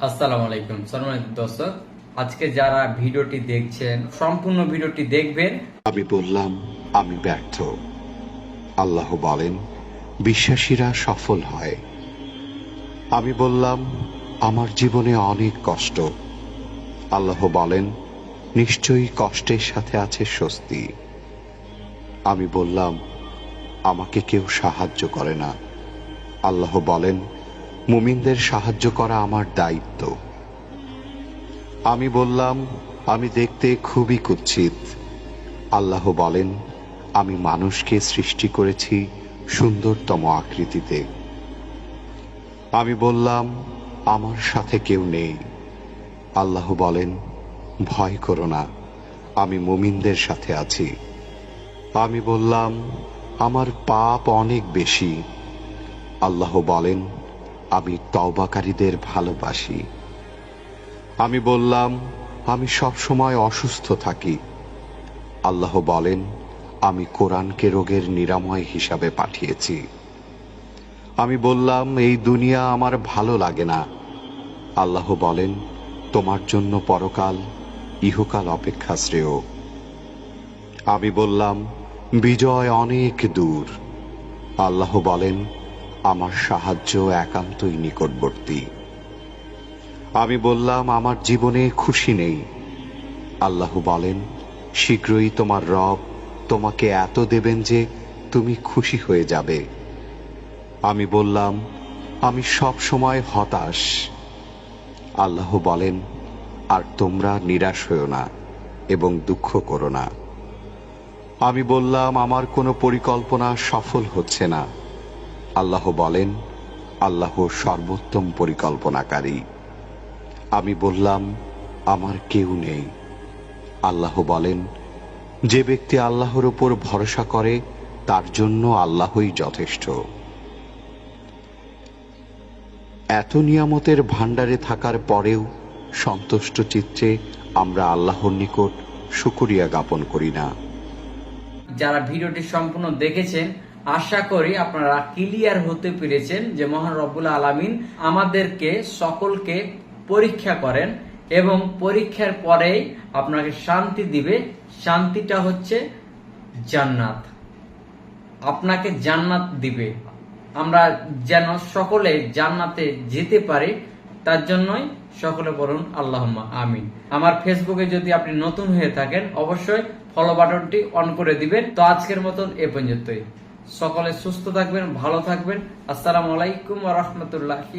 আসসালামু আলাইকুম। সম্মানিত দর্শক, আজকে যারা ভিডিওটি দেখছেন, সম্পূর্ণ ভিডিওটি দেখবেন। আমি বললাম, আমি ব্যর্থ। আল্লাহ বলেন, বিশ্বাসীরা সফল হয়। আমি বললাম, আমার জীবনে অনেক কষ্ট। আল্লাহ বলেন, নিশ্চয়ই কষ্টের সাথে আছে স্বস্তি। আমি বললাম, আমাকে কেউ সাহায্য করে না। আল্লাহ বলেন মুমিনদের সাহায্য করা আমার দায়িত্ব। আমি বললাম, আমি দেখতে খুবই কুৎসিত। আল্লাহ বলেন, আমি মানুষকে সৃষ্টি করেছি সুন্দরতম আকৃতিতে। আমি বললাম, আমার সাথে কেউ নেই। আল্লাহ বলেন, ভয় করো না, আমি মুমিনদের সাথে আছি। আমি বললাম, আমার পাপ অনেক বেশি। আল্লাহ বলেন আমি তওবাকারীদের ভালোবাসি। আমি বললাম, আমি সব সময় অসুস্থ থাকি। আল্লাহ বলেন, আমি কোরআনকে রোগের নিরাময় হিসাবে পাঠিয়েছি। আমি বললাম, এই দুনিয়া আমার ভালো লাগে না। আল্লাহ বলেন, তোমার জন্য পরকাল, ইহকাল অপেক্ষা শ্রেয়। আমি বললাম, বিজয় অনেক দূর। আল্লাহ বলেন আমার সাহায্য একান্তই নিকটবর্তী। আমি বললাম, আমার জীবনে খুশি নেই। আল্লাহ বলেন, শীঘ্রই তোমার রব তোমাকে এত দেবেন যে তুমি খুশি হয়ে যাবে। আমি বললাম, আমি সব সময় হতাশ। আল্লাহ বলেন, আর তোমরা নিরাশ হও না এবং দুঃখ করো না। আমি বললাম, আমার কোনো পরিকল্পনা সফল হচ্ছে না। আল্লাহ বলেন আল্লাহ সর্বোত্তম পরিকল্পনাকারী। আমি বললাম, আমার কেউ নেই। আল্লাহ বলেন, যে ব্যক্তি আল্লাহর উপর ভরসা করে, তার জন্য আল্লাহই যথেষ্ট। এত নিয়ামতের ভাণ্ডারে থাকার পরেও সন্তুষ্ট চিত্তে আমরা আল্লাহর নিকট শুকরিয়া জ্ঞাপন করি না। যারা ভিডিওটি সম্পূর্ণ দেখেছেন আশা করি আপনারা ক্লিয়ার হতে পেরেছেন যে মহান রব্বুল আলামিন আমাদেরকে সকলকে পরীক্ষা করেন এবং পরীক্ষার পরেই আপনাকে শান্তি দিবে। শান্তিটা হচ্ছে জান্নাত। আপনাকে জান্নাত দিবে। আমরা যেন সকলে জান্নাতে যেতে পারি, তার জন্যই সকলে বলুন আল্লাহম্মা আমিন। আমার ফেসবুকে যদি আপনি নতুন হয়ে থাকেন, অবশ্যই ফলো বাটনটি অন করে দিবেন। তো আজকের মতন এ পর্যন্তই। সকলে সুস্থ থাকবেন ভালো থাকবেন। আসসালামু আলাইকুম ওয়া রাহমাতুল্লাহি